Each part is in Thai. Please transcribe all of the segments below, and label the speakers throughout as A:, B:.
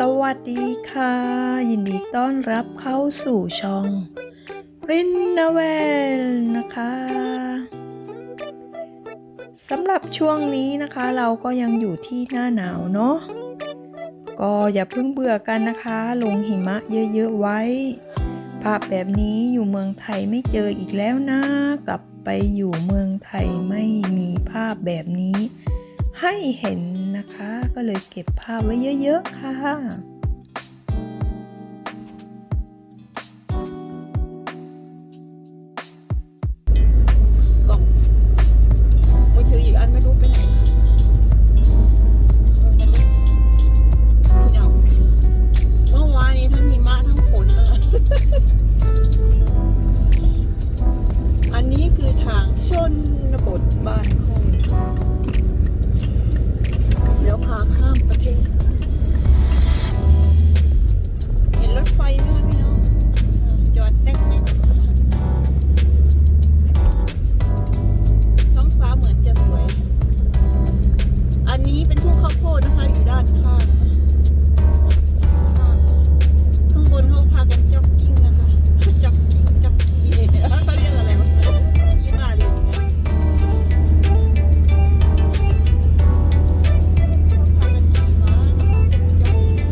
A: สวัสดีค่ะ ยินดีต้อนรับเข้าสู่ช่องรินนาเวลนะคะสำหรับช่วงนี้นะคะเราก็ยังอยู่ที่หน้าหนาวเนาะก็อย่าเพิ่งเบื่อกันนะคะ ลงหิมะเยอะๆไว้ ภาพแบบนี้อยู่เมืองไทยไม่เจออีกแล้วนะ กลับไปอยู่เมืองไทยไม่มีภาพแบบนี้ ให้เห็น นะคะ ก็เลยเก็บภาพไว้เยอะ ๆ ค่ะ
B: นี้เป็นทุ่งข้าวโพดนะคะอยู่ด้านข้างข้างบนเขาพากันจ็อกกิ้งนะคะจ็อกกิ้งจ็อกกี้เขาเรียกอะไรวะยี่มาเลยเนี่ยเขาพากันขี่ม้านะคะจ็อกกิ้ง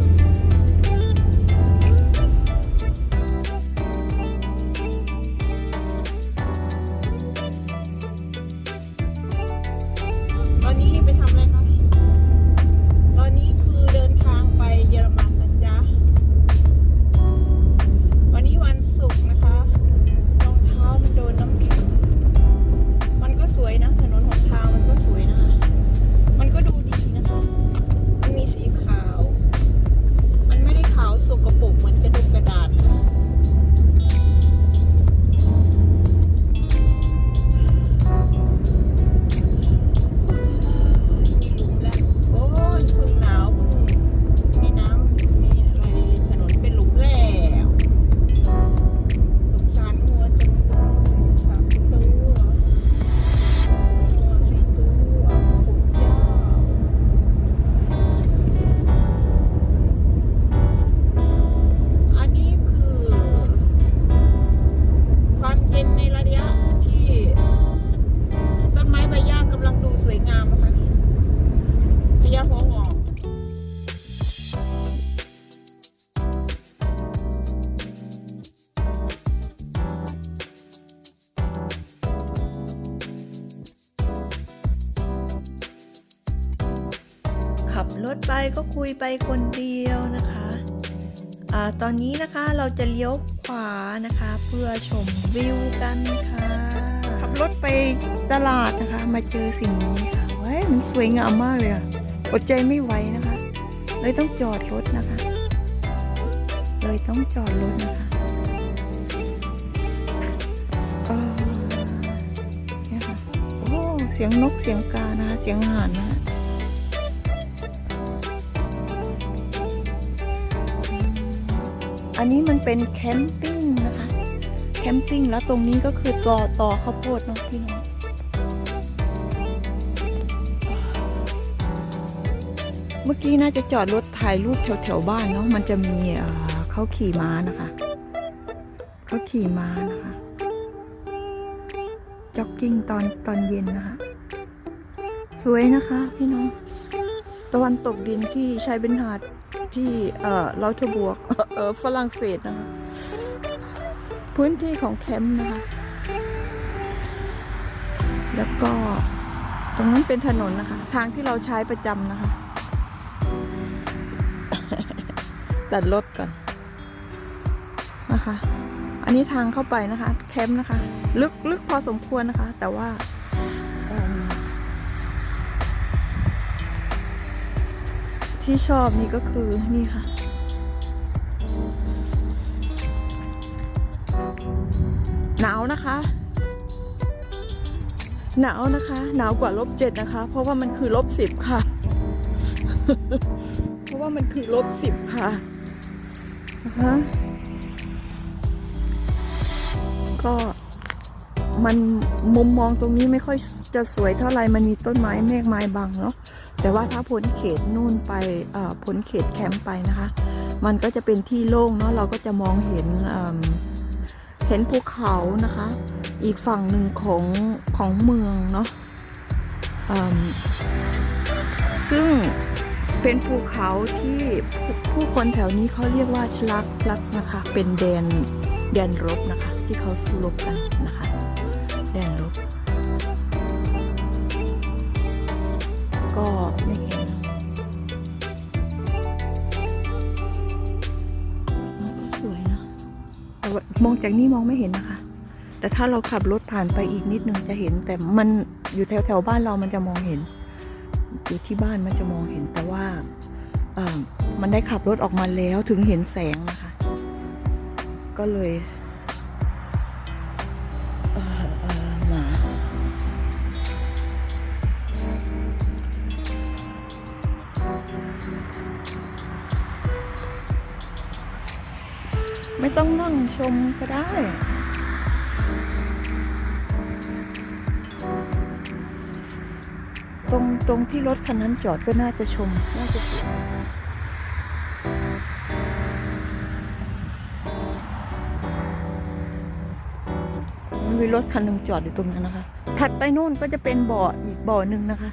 B: ตอนนี้ ขับ
A: รถไปก็คุยไปคนเดียวนะคะอตอนนี้นะคะเราจะเลี้ยวขวานะคะ เพื่อชมวิวกันค่ะ
B: ขับรถไปตลาดนะคะ มาเจอสิ่งนี้ค่ะเว้ยมันสวยงามมากเลยอะอดใจไม่ไหวนะคะ เลยต้องจอดรถนะคะ เลยต้องจอดรถนะคะเออเนี่ยค่ะโอ้เสียงนกเสียงกานะคะเสียงห่านนะคะ อันนี้มันเป็นแคมปิ้งนะคะ แคมปิ้งแล้วตรงนี้ก็คือต่อต่อข้าวโพดเนาะพี่น้องเมื่อกี้น่าจะจอดรถถ่ายรูปแถวแถวๆบ้านเนาะมันจะมีเขาขี่ม้านะคะเขาขี่ม้านะคะจ็อกกิ้งตอนตอนเย็นนะคะ สวยนะคะพี่น้องตะวันตกดินที่ใช้เป็นหาด ที่เอ่อลอทบวกเออฝรั่งเศสนะคะพื้นที่ของแคมป์นะคะ แล้วก็ตรงนั้นเป็นถนนนะคะ ทางที่เราใช้ประจำนะคะ ตัดรถก่อนนะคะ อันนี้ทางเข้าไปนะคะ แคมป์นะคะ ลึกลึกพอสมควรนะคะ แต่ว่า ที่ชอบนี่ก็คือนี่ค่ะ หนาวนะคะ หนาวนะคะ หนาวกว่าลบเจ็ดนะคะ เพราะว่ามันคือลบสิบค่ะ เพราะว่ามันคือลบสิบค่ะนะคะก็มันมุมมองตรงนี้ไม่ค่อยจะสวยเท่าไหร่มันมีต้นไม้เมฆไม้บังเนาะ แต่ว่าถ้าพ้นเขตนู่นไปพ้นเขตแคมป์ไปนะคะ มันก็จะเป็นที่โล่งเนาะเราก็จะมองเห็นเเห็นภูเขานะคะ อีกฝั่งหนึ่งของของเมืองเนาะซึ่งเป็นภูเขาที่ผู้ผู้คนแถวนี้เขาเรียกว่าชลักพลัสนะคะ เป็นแดนแดนรบนะคะ ที่เขาสู้รบกันนะคะ จากนี้มองไม่เห็นนะคะ แต่ถ้าเราขับรถผ่านไปอีกนิดนึงจะเห็น แต่มันอยู่แถวแถวบ้านเรามันจะมองเห็น อยู่ที่บ้านมันจะมองเห็น แต่ว่าเออมันได้ขับรถออกมาแล้วถึงเห็นแสงนะคะ ก็เลยเออเออ ไม่ต้องนั่งชมก็ได้ ตรงตรงที่รถคันนั้นจอดก็น่าจะชม น่าจะสวยมันมีรถคันหนึ่งจอดอยู่ตรงนั้นนะคะ ถัดไปนู่นก็จะเป็นบ่ออีกบ่อหนึ่งนะคะ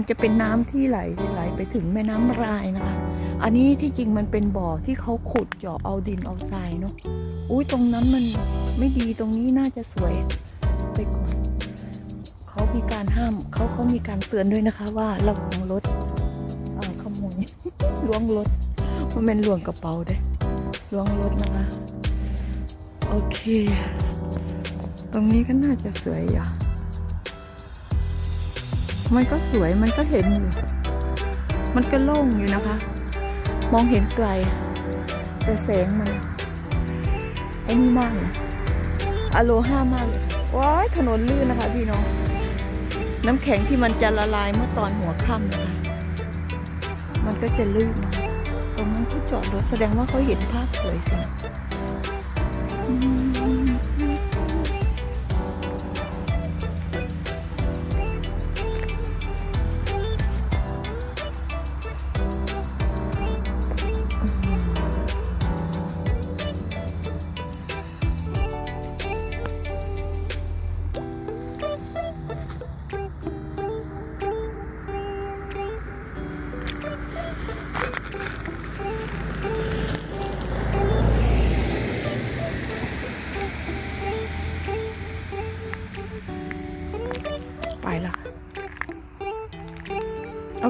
B: มันจะเป็นน้ำที่ไหลไหลไปถึงแม่น้ำรายนะคะ อันนี้ที่จริงมันเป็นบ่อที่เขาขุดเจาะเอาดินเอาทรายเนาะอุ้ยตรงนั้นมันไม่ดีตรงนี้น่าจะสวยไปก่อนเขามีการห้ามเขาเขามีการเตือนด้วยนะคะว่าระวังรถอ่อขโมยล้วงรถมันเป็นล้วงกระเป๋าเด้ล้วงรถนะคะ โอเค ตรงนี้ก็น่าจะสวยอยู่ มันก็สวยมันก็เห็นอยู่มันก็โล่งอยู่นะคะ มองเห็นไกล แต่แสงมันไอ้นี่มากเลยอโลห้ามากเลยว้ายถนนลื่นนะคะพี่น้อง น้ำแข็งที่มันจะละลายเมื่อตอนหัวค่ำนะคะ มันก็จะลื่นตรงนั้นเขาจอดรถแสดงว่าเขาเห็นภาพสวยสิ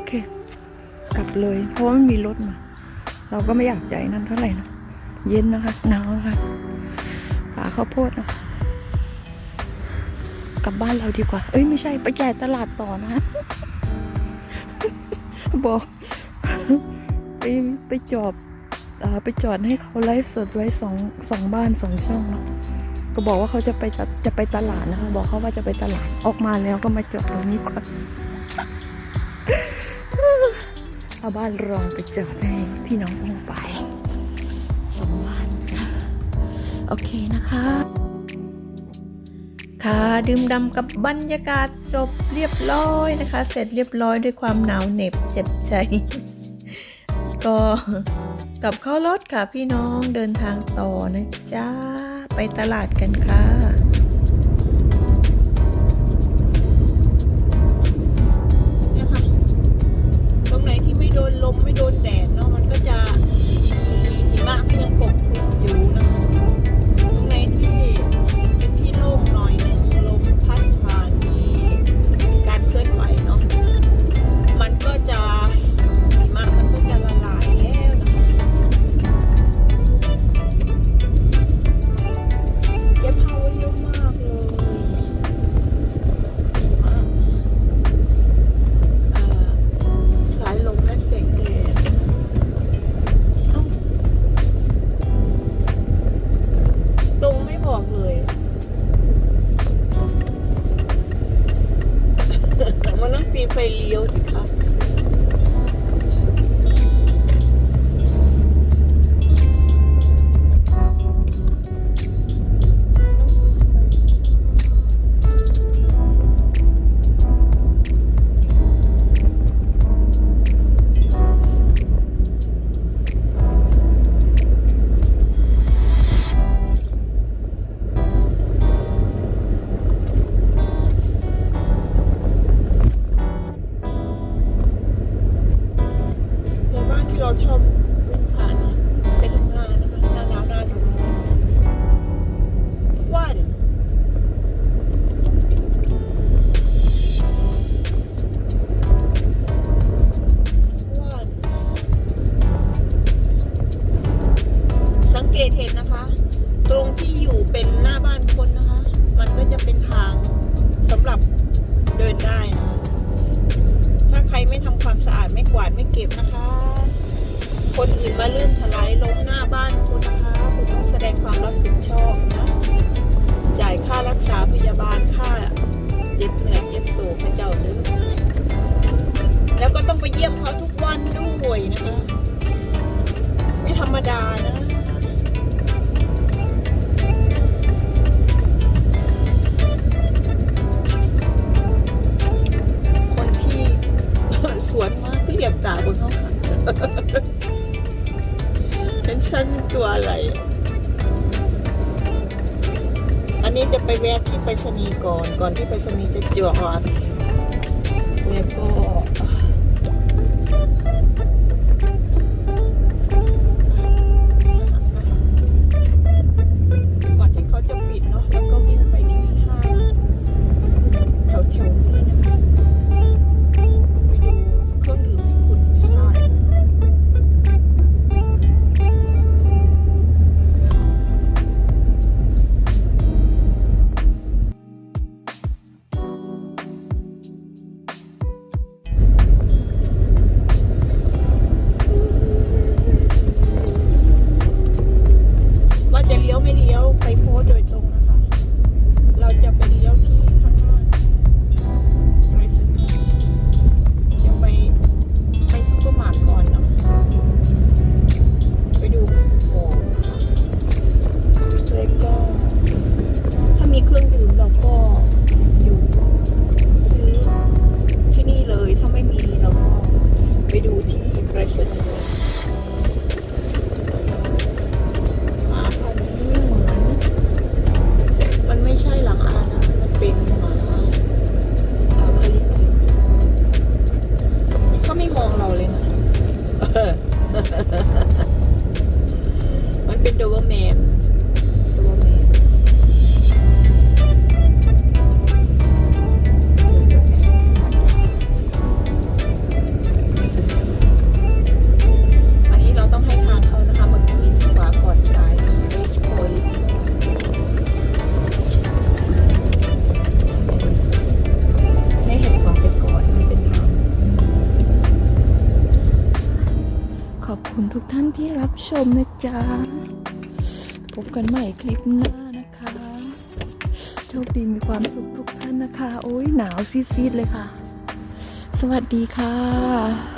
B: เค กลับเลย เพราะว่ามันมีรถมา เราก็ไม่อยากใจนั่นเท่าไหร่นะเย็นนะคะหนาวนะคะป่าข้าวโพดนะกลับบ้านเราดีกว่า เอ้ยไม่ใช่ไปจ่ายตลาดต่อนะ บอกไปไปจอบอไปจอดให้เขาไลฟ์สดไว้สองสองบ้านสองช่องเนาะก็บอกว่าเขาจะไปจะไปตลาดนะคะ บอกเขาว่าจะไปตลาดออกมาแล้วก็มาจอดตรงนี้ก่อน เอาบ้านรองไปจอดให้พี่น้องลงไปสองบ้านค่ะโอเคนะคะ ค่ะดื่มดำกับบรรยากาศจบเรียบร้อยนะคะ เสร็จเรียบร้อยด้วยความหนาวเหน็บเจ็บใจ ก็กลับเข้ารถค่ะพี่น้องเดินทางต่อนะจ๊ะ ไปตลาดกันค่ะ
C: นักด้วยนะคะไม่ธรรมดานะคนที่สวนมากที่เหยียบตาบนห้องขังเป็นชั้นตัวอะไร อันนี้จะไปแวะที่ไปรษณีย์ก่อน ก่อนที่ไปรษณีย์จะจ่อแล้วก็
B: ชมนะจ๊ะ พบกันใหม่คลิปหน้านะคะ โชคดีมีความสุขทุกท่านนะคะ โอ้ยหนาวซีดๆเลยค่ะ สวัสดีค่ะ